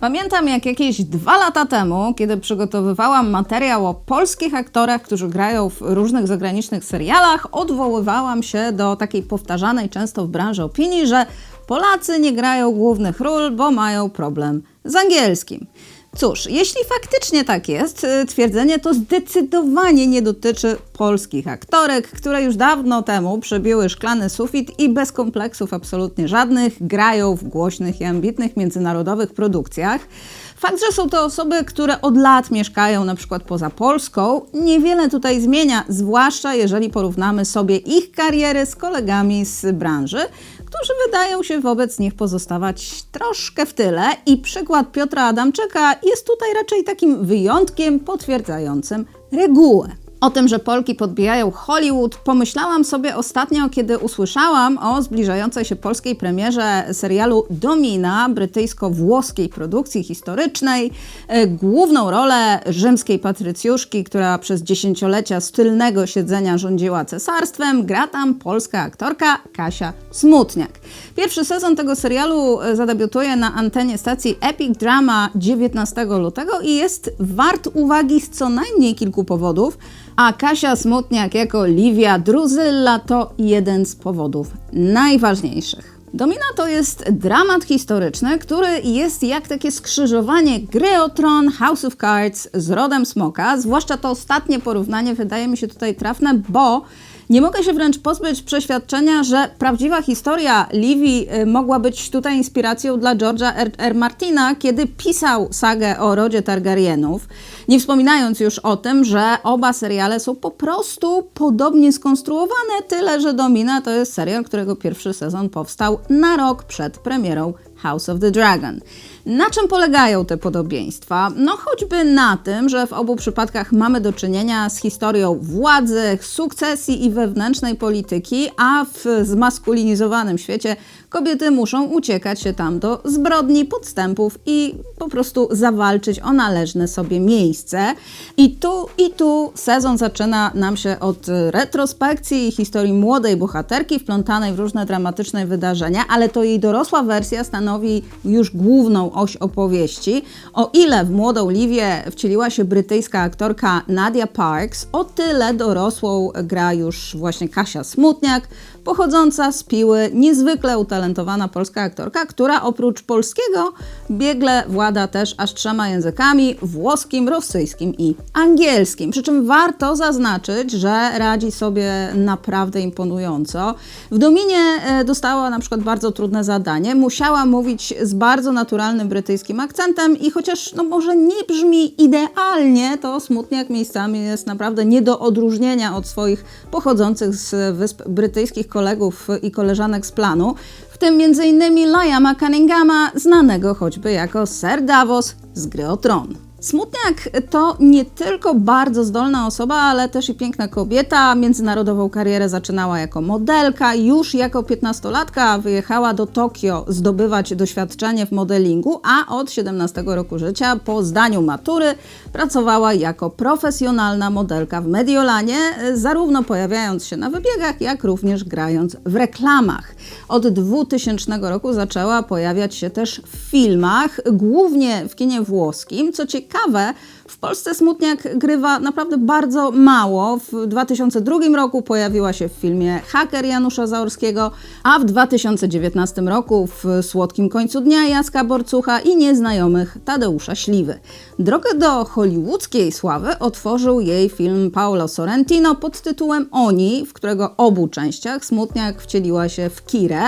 Pamiętam jak jakieś dwa lata temu, kiedy przygotowywałam materiał o polskich aktorach, którzy grają w różnych zagranicznych serialach, odwoływałam się do takiej powtarzanej często w branży opinii, że Polacy nie grają głównych ról, bo mają problem z angielskim. Cóż, jeśli faktycznie tak jest, y, twierdzenie to zdecydowanie nie dotyczy polskich aktorek, które już dawno temu przebiły szklany sufit i bez kompleksów absolutnie żadnych grają w głośnych i ambitnych międzynarodowych produkcjach. Fakt, że są to osoby, które od lat mieszkają na przykład poza Polską, niewiele tutaj zmienia, zwłaszcza jeżeli porównamy sobie ich kariery z kolegami z branży, którzy wydają się wobec nich pozostawać troszkę w tyle i przykład Piotra Adamczyka jest tutaj raczej takim wyjątkiem potwierdzającym regułę. O tym, że Polki podbijają Hollywood, pomyślałam sobie ostatnio, kiedy usłyszałam o zbliżającej się polskiej premierze serialu Domina, brytyjsko-włoskiej produkcji historycznej. E, główną rolę rzymskiej patrycjuszki, która przez dziesięciolecia z tylnego siedzenia rządziła cesarstwem, gra tam polska aktorka Kasia Smutniak. Pierwszy sezon tego serialu e, zadebiutuje na antenie stacji Epic Drama 19 lutego i jest wart uwagi z co najmniej kilku powodów a Kasia Smutniak jako Livia Druzylla to jeden z powodów najważniejszych. Domina to jest dramat historyczny, który jest jak takie skrzyżowanie gry o tron House of Cards z rodem Smoka. Zwłaszcza to ostatnie porównanie wydaje mi się tutaj trafne, bo nie mogę się wręcz pozbyć przeświadczenia, że prawdziwa historia Livy mogła być tutaj inspiracją dla George'a R. R. Martina, kiedy pisał sagę o rodzie Targaryenów. Nie wspominając już o tym, że oba seriale są po prostu podobnie skonstruowane, tyle że Domina to jest serial, którego pierwszy sezon powstał na rok przed premierą House of the Dragon. Na czym polegają te podobieństwa? No choćby na tym, że w obu przypadkach mamy do czynienia z historią władzy, sukcesji i wewnętrznej polityki, a w zmaskulinizowanym świecie kobiety muszą uciekać się tam do zbrodni, podstępów i po prostu zawalczyć o należne sobie miejsce. I tu, i tu sezon zaczyna nam się od retrospekcji i historii młodej bohaterki wplątanej w różne dramatyczne wydarzenia, ale to jej dorosła wersja stanowi już główną oś opowieści. O ile w młodą Livię wcieliła się brytyjska aktorka Nadia Parks, o tyle dorosłą gra już właśnie Kasia Smutniak, pochodząca z Piły, niezwykle utalentowana polska aktorka, która oprócz polskiego biegle włada też aż trzema językami włoskim, rosyjskim i angielskim. Przy czym warto zaznaczyć, że radzi sobie naprawdę imponująco. W Dominie e, dostała na przykład bardzo trudne zadanie. Musiała mówić z bardzo naturalnym brytyjskim akcentem i chociaż no może nie brzmi idealnie, to Smutniak miejscami jest naprawdę nie do odróżnienia od swoich pochodzących z Wysp Brytyjskich kolegów i koleżanek z planu, w tym m.in. Liama Cunninghama, znanego choćby jako Sir Davos z Gry o Tron. Smutniak to nie tylko bardzo zdolna osoba, ale też i piękna kobieta. Międzynarodową karierę zaczynała jako modelka. Już jako 15-latka wyjechała do Tokio zdobywać doświadczenie w modelingu, a od 17 roku życia po zdaniu matury pracowała jako profesjonalna modelka w Mediolanie, zarówno pojawiając się na wybiegach, jak również grając w reklamach. Od 2000 roku zaczęła pojawiać się też w filmach, głównie w kinie włoskim. Co ciekawe, ciekawe, w Polsce Smutniak grywa naprawdę bardzo mało. W 2002 roku pojawiła się w filmie Haker Janusza Zaorskiego, a w 2019 roku w Słodkim końcu dnia Jacka Borcucha i Nieznajomych Tadeusza Śliwy. Drogę do hollywoodzkiej sławy otworzył jej film Paolo Sorrentino pod tytułem Oni, w którego obu częściach Smutniak wcieliła się w Kirę.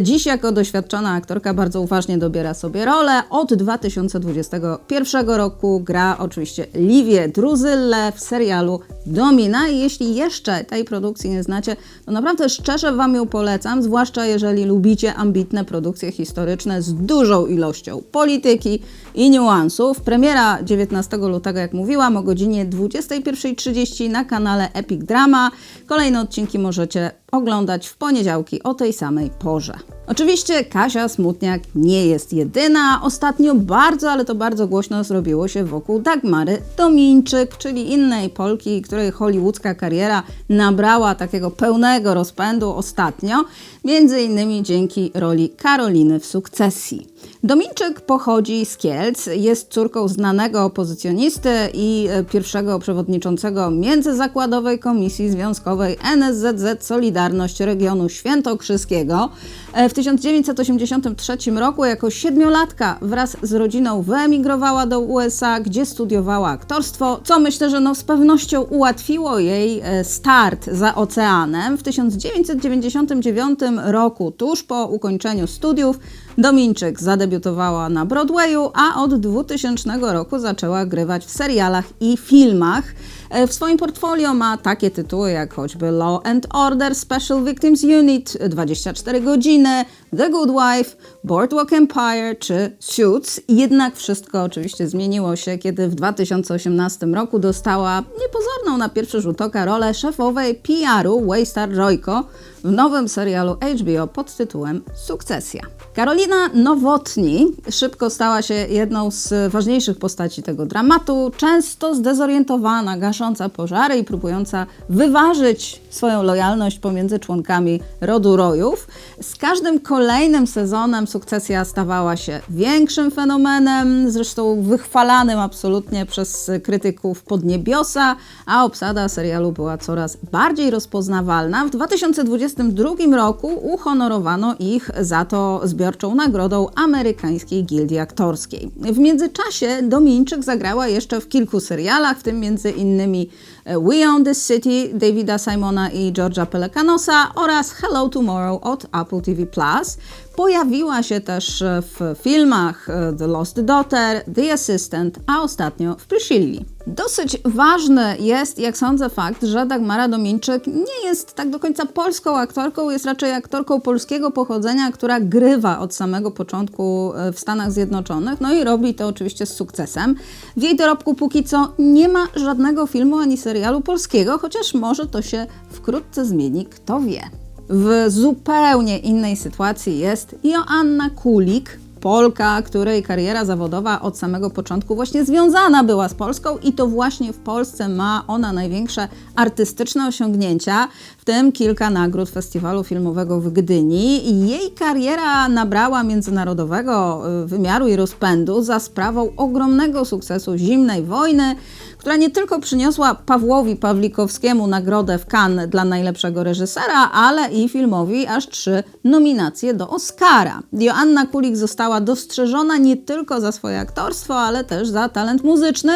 Dziś jako doświadczona aktorka bardzo uważnie dobiera sobie rolę. Od 2021 roku gra oczywiście Livię Druzylle w serialu Domina. I jeśli jeszcze tej produkcji nie znacie, to naprawdę szczerze Wam ją polecam, zwłaszcza jeżeli lubicie ambitne produkcje historyczne z dużą ilością polityki i niuansów. Premiera 19 lutego, jak mówiłam, o godzinie 21.30 na kanale Epic Drama. Kolejne odcinki możecie oglądać w poniedziałki o tej samej porze. Oczywiście Kasia Smutniak nie jest jedyna. Ostatnio bardzo, ale to bardzo głośno zrobiło się wokół Dagmary Domińczyk, czyli innej Polki, której hollywoodzka kariera nabrała takiego pełnego rozpędu ostatnio, między innymi dzięki roli Karoliny w sukcesji. Dominczyk pochodzi z Kielc, jest córką znanego opozycjonisty i e, pierwszego przewodniczącego Międzyzakładowej Komisji Związkowej NSZZ Solidarność Regionu Świętokrzyskiego. E, W 1983 roku jako siedmiolatka wraz z rodziną wyemigrowała do USA, gdzie studiowała aktorstwo, co myślę, że no z pewnością ułatwiło jej e, start za oceanem. W 1999 roku, tuż po ukończeniu studiów, Dominczyk zadebiutowała na Broadwayu, a od 2000 roku zaczęła grywać w serialach i filmach. E, W swoim portfolio ma takie tytuły jak choćby Law and Order Special Victims Unit, 24 godziny, The Good Wife, Boardwalk Empire czy Suits. Jednak wszystko oczywiście zmieniło się, kiedy w 2018 roku dostała niepozorną na pierwszy rzut oka rolę szefowej PR-u Waystar Royko w nowym serialu HBO pod tytułem Sukcesja. Karolina Nowotni szybko stała się jedną z ważniejszych postaci tego dramatu, często zdezorientowana, gasząca pożary i próbująca wyważyć swoją lojalność pomiędzy członkami rodu rojów. Z każdym kolejnym sezonem sukcesja stawała się większym fenomenem, zresztą wychwalanym absolutnie przez krytyków Podniebiosa, a obsada serialu była coraz bardziej rozpoznawalna. W 2022 roku uhonorowano ich za to zbiorczą nagrodą Amerykańskiej Gildii Aktorskiej. W międzyczasie Domińczyk zagrała jeszcze w kilku serialach, w tym między innymi Me. We Own This City Davida Simona i George'a Pelecanosa oraz Hello Tomorrow od Apple TV+. Pojawiła się też w filmach The Lost Daughter, The Assistant, a ostatnio w Priscilli. Dosyć ważny jest, jak sądzę, fakt, że Dagmara Dominczyk nie jest tak do końca polską aktorką, jest raczej aktorką polskiego pochodzenia, która grywa od samego początku w Stanach Zjednoczonych, no i robi to oczywiście z sukcesem. W jej dorobku póki co nie ma żadnego filmu ani serialu polskiego, chociaż może to się wkrótce zmieni, kto wie. W zupełnie innej sytuacji jest Joanna Kulik, Polka, której kariera zawodowa od samego początku właśnie związana była z Polską i to właśnie w Polsce ma ona największe artystyczne osiągnięcia, w tym kilka nagród Festiwalu Filmowego w Gdyni. Jej kariera nabrała międzynarodowego y, wymiaru i rozpędu za sprawą ogromnego sukcesu Zimnej Wojny, która nie tylko przyniosła Pawłowi Pawlikowskiemu nagrodę w Cannes dla najlepszego reżysera, ale i filmowi aż trzy nominacje do Oscara. Joanna Kulik została dostrzeżona nie tylko za swoje aktorstwo, ale też za talent muzyczny,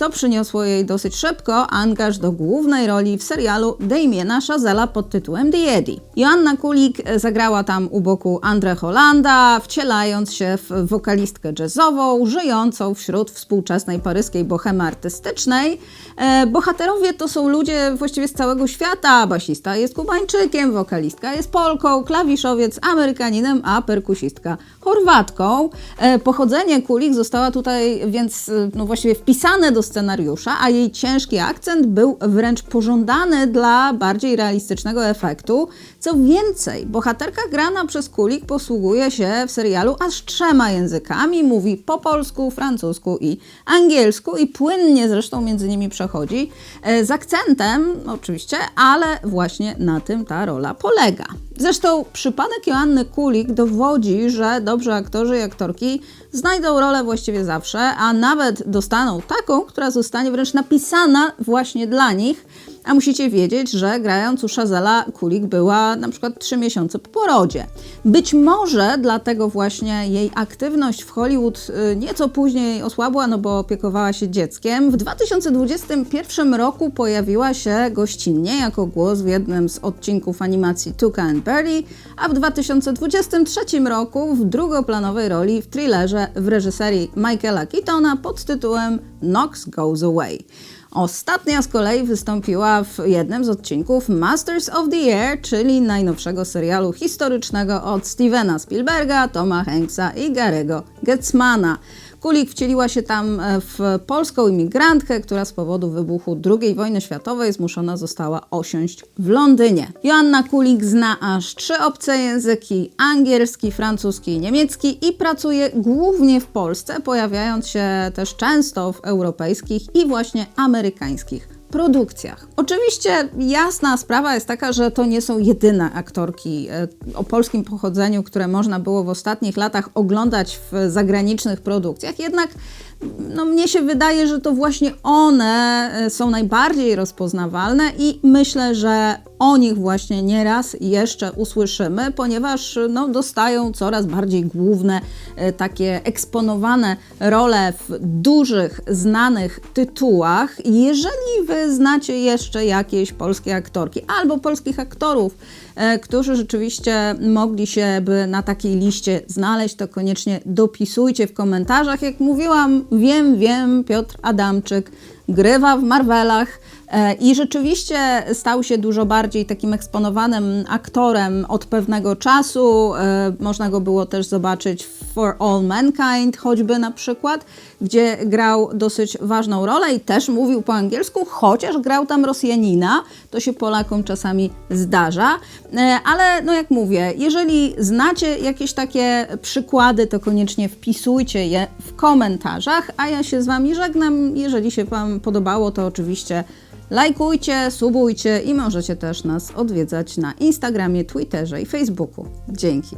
co przyniosło jej dosyć szybko angaż do głównej roli w serialu Damiena Chazella pod tytułem The Eddie. Joanna Kulik zagrała tam u boku Andre Hollanda, wcielając się w wokalistkę jazzową, żyjącą wśród współczesnej paryskiej bohemy artystycznej. E, bohaterowie to są ludzie właściwie z całego świata. Basista jest Kubańczykiem, wokalistka jest Polką, klawiszowiec Amerykaninem, a perkusistka Chorwatką. E, pochodzenie Kulik została tutaj więc e, no właściwie wpisane do scenariusza, a jej ciężki akcent był wręcz pożądany dla bardziej realistycznego efektu. Co więcej, bohaterka grana przez Kulik posługuje się w serialu aż trzema językami, mówi po polsku, francusku i angielsku i płynnie zresztą między nimi przechodzi, e, z akcentem oczywiście, ale właśnie na tym ta rola polega. Zresztą przypadek Joanny Kulik dowodzi, że dobrzy aktorzy i aktorki znajdą rolę właściwie zawsze, a nawet dostaną taką, która zostanie wręcz napisana właśnie dla nich. A musicie wiedzieć, że grając u Chazella Kulik była na przykład 3 miesiące po porodzie. Być może dlatego właśnie jej aktywność w Hollywood y, nieco później osłabła, no bo opiekowała się dzieckiem. W 2021 roku pojawiła się gościnnie jako głos w jednym z odcinków animacji Tuca and Berry, a w 2023 roku w drugoplanowej roli w thrillerze w reżyserii Michaela Keatona pod tytułem Knox Goes Away. Ostatnia z kolei wystąpiła w jednym z odcinków Masters of the Air, czyli najnowszego serialu historycznego od Stevena Spielberga, Toma Hanksa i Garego Getzmana. Kulik wcieliła się tam e, w polską imigrantkę, która z powodu wybuchu II wojny światowej zmuszona została osiąść w Londynie. Joanna Kulik zna aż trzy obce języki: angielski, francuski i niemiecki i pracuje głównie w Polsce, pojawiając się też często w europejskich i właśnie amerykańskich produkcjach. Oczywiście jasna sprawa jest taka, że to nie są jedyne aktorki e, o polskim pochodzeniu, które można było w ostatnich latach oglądać w zagranicznych produkcjach, jednak no, mnie się wydaje, że to właśnie one e, są najbardziej rozpoznawalne i myślę, że o nich właśnie nieraz jeszcze usłyszymy, ponieważ no, dostają coraz bardziej główne, e, takie eksponowane role w dużych, znanych tytułach. Jeżeli Wy znacie jeszcze jakieś polskie aktorki albo polskich aktorów, e, którzy rzeczywiście mogli się by na takiej liście znaleźć, to koniecznie dopisujcie w komentarzach. Jak mówiłam, wiem, wiem, Piotr Adamczyk grywa w Marvelach. E, I rzeczywiście stał się dużo bardziej takim eksponowanym aktorem od pewnego czasu. E, Można go było też zobaczyć w For All Mankind, choćby na przykład, gdzie grał dosyć ważną rolę i też mówił po angielsku, chociaż grał tam Rosjanina. To się Polakom czasami zdarza. E, Ale no jak mówię, jeżeli znacie jakieś takie przykłady, to koniecznie wpisujcie je w komentarzach, a ja się z Wami żegnam. Jeżeli się Wam podobało, to oczywiście lajkujcie, subujcie i możecie też nas odwiedzać na Instagramie, Twitterze i Facebooku. Dzięki.